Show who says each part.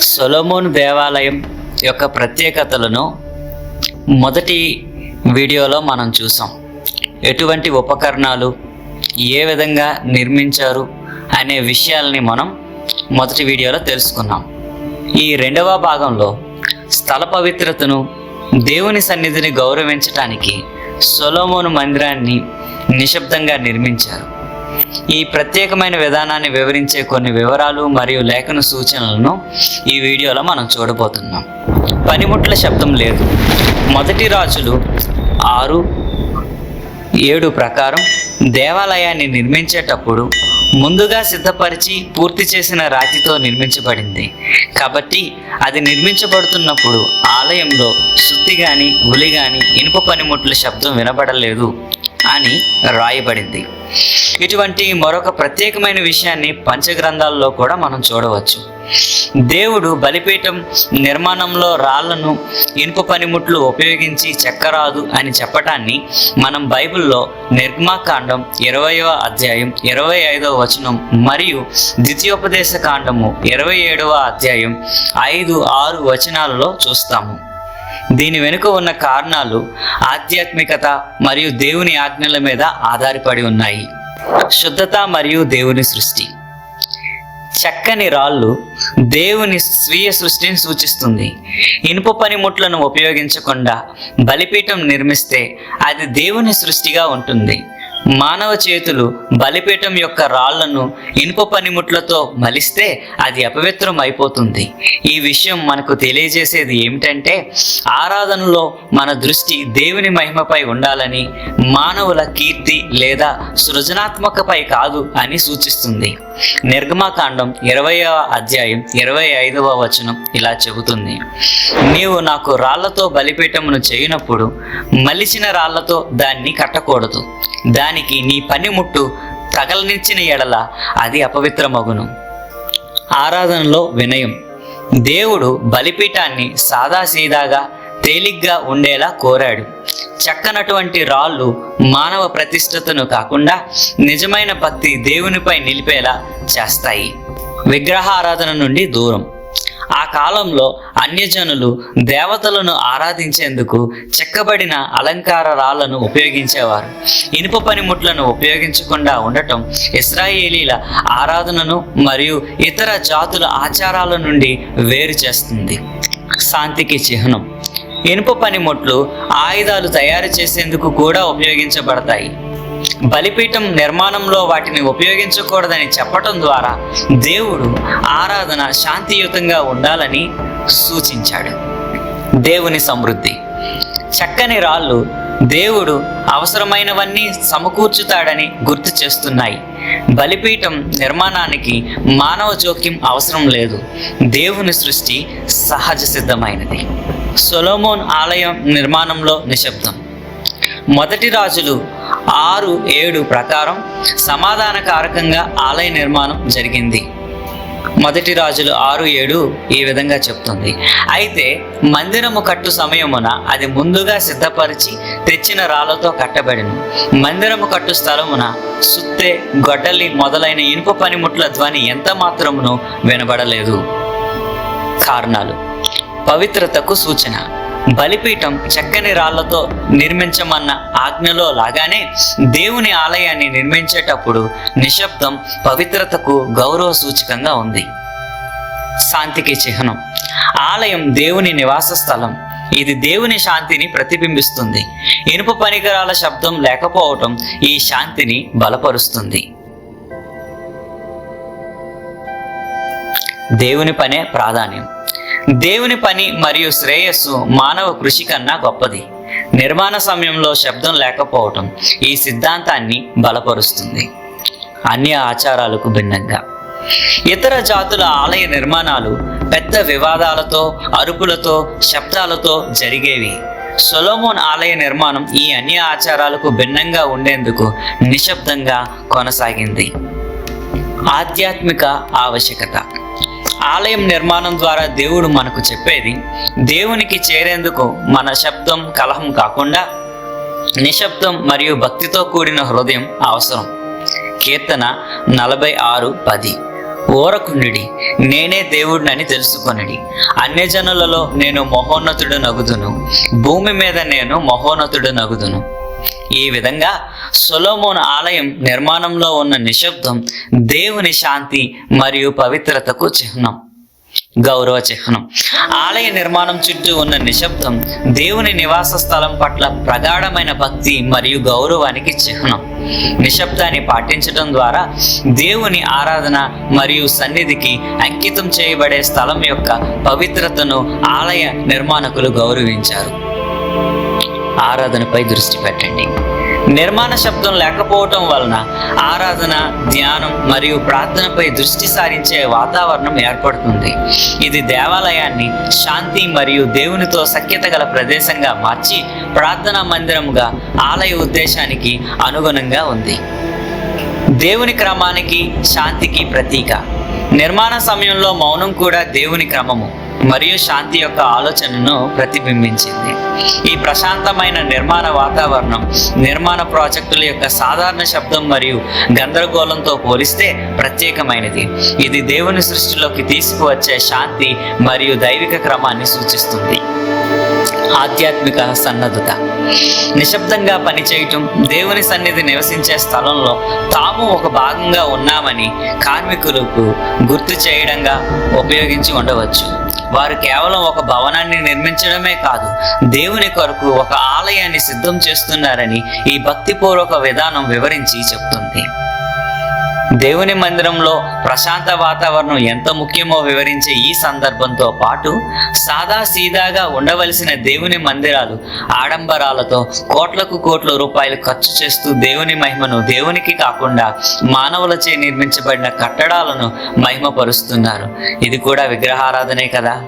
Speaker 1: సొలమోన్ దేవాలయం యొక్క ప్రత్యేకతలను మొదటి వీడియోలో మనం చూసాం. ఎటువంటి ఉపకరణాలు ఏ విధంగా నిర్మించారు అనే విషయాల్ని మనం మొదటి వీడియోలో తెలుసుకున్నాం. ఈ రెండవ భాగంలో స్థల పవిత్రతను దేవుని సన్నిధిని గౌరవించటానికి సొలోమోను మందిరాన్ని నిశ్శబ్దంగా నిర్మించారు. ఈ ప్రత్యేకమైన విధానాన్ని వివరించే కొన్ని వివరాలు మరియు లేఖన సూచనలను ఈ వీడియోలో మనం చూడబోతున్నాం. పనిముట్ల శబ్దం లేదు. మొదటి రాజులు ఆరు ఏడు ప్రకారం దేవాలయాన్ని నిర్మించేటప్పుడు ముందుగా సిద్ధపరిచి పూర్తి చేసిన రాతితో నిర్మించబడింది. కాబట్టి అది నిర్మించబడుతున్నప్పుడు ఆలయంలో శుద్ధి గాని ఉలి గాని ఇనుప పనిముట్ల శబ్దం వినబడలేదు. అని రాయబడింది. ఇటువంటి మరొక ప్రత్యేకమైన విషయాన్ని పంచగ్రంథాల్లో కూడా మనం చూడవచ్చు. దేవుడు బలిపీఠం నిర్మాణంలో రాళ్ళను ఇనుప పనిముట్లు ఉపయోగించి చెక్కరాదు అని చెప్పటాన్ని మనం బైబిల్లో నిర్మాకాండం ఇరవయవ అధ్యాయం ఇరవై ఐదవ వచనం మరియు ద్వితీయోపదేశ కాండము ఇరవై ఏడవ అధ్యాయం ఐదు ఆరు వచనాలలో చూస్తాము. దీని వెనుక ఉన్న కారణాలు ఆధ్యాత్మికత మరియు దేవుని ఆజ్ఞల మీద ఆధారపడి ఉన్నాయి. శుద్ధత మరియు దేవుని సృష్టి. చక్కని రాళ్ళు దేవుని స్వీయ సృష్టిని సూచిస్తుంది. ఇనుప పనిముట్లను ఉపయోగించకుండా బలిపీఠం నిర్మిస్తే అది దేవుని సృష్టిగా ఉంటుంది. మానవ చేతులు బలిపీఠం యొక్క రాళ్ళను ఇనుప పనిముట్లతో మలిస్తే అది అపవిత్రం అయిపోతుంది ఈ విషయం మనకు తెలియజేసేది ఏమిటంటే ఆరాధనలో మన దృష్టి దేవుని మహిమపై ఉండాలని మానవుల కీర్తి లేదా సృజనాత్మకపై కాదు అని సూచిస్తుంది. నిర్గమాకాండం ఇరవయవ అధ్యాయం ఇరవై ఐదవ వచనం ఇలా చెబుతుంది. నీవు నాకు రాళ్ళతో బలిపీఠమును చేయనప్పుడు మలిచిన రాళ్ళతో దాన్ని కట్టకూడదు. దానికి నీ పనిముట్టు తగలనిచ్చిన ఎడల అది అపవిత్రమగును. ఆరాధనలో వినయం. దేవుడు బలిపీఠాన్ని సాదాసీదాగా తేలిగ్గా ఉండేలా కోరాడు. చక్కనటువంటి రాళ్ళు మానవ ప్రతిష్టతను కాకుండా నిజమైన భక్తి దేవునిపై నిలిపేలా చేస్తాయి. విగ్రహారాధన నుండి దూరం. ఆ కాలంలో అన్యజనులు దేవతలను ఆరాధించేందుకు చెక్కబడిన అలంకార రాళ్ళను ఉపయోగించేవారు. ఇనుప పనిముట్లను ఉపయోగించకుండా ఉండటం ఇస్రాయేలీల ఆరాధనను మరియు ఇతర జాతుల ఆచారాల నుండి వేరు చేస్తుంది. శాంతికి చిహ్నం. ఇనుప పనిముట్లు ఆయుధాలు తయారు చేసేందుకు కూడా ఉపయోగించబడతాయి. బలిపీఠం నిర్మాణంలో వాటిని ఉపయోగించకూడదని చెప్పటం ద్వారా దేవుడు ఆరాధన శాంతియుతంగా ఉండాలని సూచించాడు. దేవుని సమృద్ధి. చక్కని రాళ్ళు దేవుడు అవసరమైనవన్నీ సమకూర్చుతాడని గుర్తు చేస్తున్నాయి. బలిపీఠం నిర్మాణానికి మానవ జోక్యం అవసరం లేదు. దేవుని సృష్టి సహజ సిద్ధమైనది. సొలోమోన్ ఆలయం నిర్మాణంలో నిశ్శబ్దం. మొదటి రాజులు ఆరు ఏడు ప్రకారం సమాధానకారకంగా ఆలయ నిర్మాణం జరిగింది. మొదటి రాజులు ఆరు ఏడు ఈ విధంగా చెప్తుంది. అయితే మందిరము కట్టు సమయమున అది ముందుగా సిద్ధపరిచి తెచ్చిన రాళ్ళతో కట్టబడిను. మందిరము కట్టు స్థలమున సుత్తే గొడ్డలి మొదలైన ఇనుప పనిముట్ల ధ్వని ఎంత మాత్రమును వినబడలేదు. కారణాలు. పవిత్రతకు సూచన. బలిపీఠం చక్కని రాళ్ళతో నిర్మించమన్న ఆజ్ఞలో లాగానే దేవుని ఆలయాన్ని నిర్మించేటప్పుడు నిశ్శబ్దం పవిత్రతకు గౌరవ సూచకంగా ఉంది. శాంతికి చిహ్నం. ఆలయం దేవుని నివాస స్థలం. ఇది దేవుని శాంతిని ప్రతిబింబిస్తుంది. ఇనుప పరికరాల శబ్దం లేకపోవటం ఈ శాంతిని బలపరుస్తుంది. దేవుని పనే ప్రాధాన్యం. దేవుని పని మరియు శ్రేయస్సు మానవ కృషి కన్నా గొప్పది. నిర్మాణ సమయంలో శబ్దం లేకపోవటం ఈ సిద్ధాంతాన్ని బలపరుస్తుంది. అన్ని ఆచారాలకు భిన్నంగా. ఇతర జాతుల ఆలయ నిర్మాణాలు పెద్ద వివాదాలతో అరుపులతో శబ్దాలతో జరిగేవి. సొలోమోన్ ఆలయ నిర్మాణం ఈ అన్ని ఆచారాలకు భిన్నంగా ఉండేందుకు నిశ్శబ్దంగా కొనసాగింది. ఆధ్యాత్మిక ఆవశ్యకత. ఆలయం నిర్మాణం ద్వారా దేవుడు మనకు చెప్పేది దేవునికి చేరేందుకు మన శబ్దం కలహం కాకుండా నిశ్శబ్దం మరియు భక్తితో కూడిన హృదయం అవసరం. కీర్తన నలభై ఆరు పది. ఓరకుండి నేనే దేవుడినని తెలుసుకొనిడి. అన్యజనులలో నేను మహోన్నతుడు నగుదును భూమి మీద నేను మహోన్నతుడు నగుదును. ఈ విధంగా సొలోమోన్ ఆలయం నిర్మాణంలో ఉన్న నిశ్శబ్దం దేవుని శాంతి మరియు పవిత్రతకు చిహ్నం. గౌరవ చిహ్నం. ఆలయ నిర్మాణం చుట్టూ ఉన్న నిశ్శబ్దం దేవుని నివాస స్థలం పట్ల ప్రగాఢమైన భక్తి మరియు గౌరవానికి చిహ్నం. నిశ్శబ్దాన్ని పాటించడం ద్వారా దేవుని ఆరాధన మరియు సన్నిధికి అంకితం చేయబడే స్థలం యొక్క పవిత్రతను ఆలయ నిర్మాణకులు గౌరవించారు. ఆరాధనపై దృష్టి పెట్టండి. నిర్మాణ శబ్దం లేకపోవటం వలన ఆరాధన ధ్యానం మరియు ప్రార్థనపై దృష్టి సారించే వాతావరణం ఏర్పడుతుంది. ఇది దేవాలయాన్ని శాంతి మరియు దేవునితో సఖ్యత గల ప్రదేశంగా మార్చి ప్రార్థనా మందిరముగా ఆలయ ఉద్దేశానికి అనుగుణంగా ఉంది. దేవుని క్రమానికి శాంతికి ప్రతీక. నిర్మాణ సమయంలో మౌనం కూడా దేవుని క్రమము. మరియు శాంతి యొక్క ఆలోచనను ప్రతిబింబించింది. ఈ ప్రశాంతమైన నిర్మాణ వాతావరణం నిర్మాణ ప్రాజెక్టుల యొక్క సాధారణ శబ్దం మరియు గందరగోళంతో పోలిస్తే ప్రత్యేకమైనది. ఇది దేవుని సృష్టిలోకి తీసుకువచ్చే శాంతి మరియు దైవిక క్రమాన్ని సూచిస్తుంది. ఆధ్యాత్మిక సన్నద్ధత. నిశ్శబ్దంగా పనిచేయటం దేవుని సన్నిధి నివసించే స్థలంలో తాము ఒక భాగంగా ఉన్నామని కార్మికులకు గుర్తు చేయడంగా ఉపయోగించి ఉండవచ్చు. వారు కేవలం ఒక భవనాన్ని నిర్మించడమే కాదు దేవుని కొరకు ఒక ఆలయాన్ని సిద్ధం చేస్తున్నారని ఈ భక్తిపూర్వక విధానం వివరించి చెప్తుంది. దేవుని మందిరంలో ప్రశాంత వాతావరణం ఎంత ముఖ్యమో వివరించే ఈ సందర్భంతో పాటు సాదా సీదాగా ఉండవలసిన దేవుని మందిరాలు ఆడంబరాలతో కోట్లకు కోట్ల రూపాయలు ఖర్చు చేస్తూ దేవుని మహిమను దేవునికి కాకుండా మానవులచే నిర్మించబడిన కట్టడాలను మహిమపరుస్తున్నారు. ఇది కూడా విగ్రహారాధనే కదా?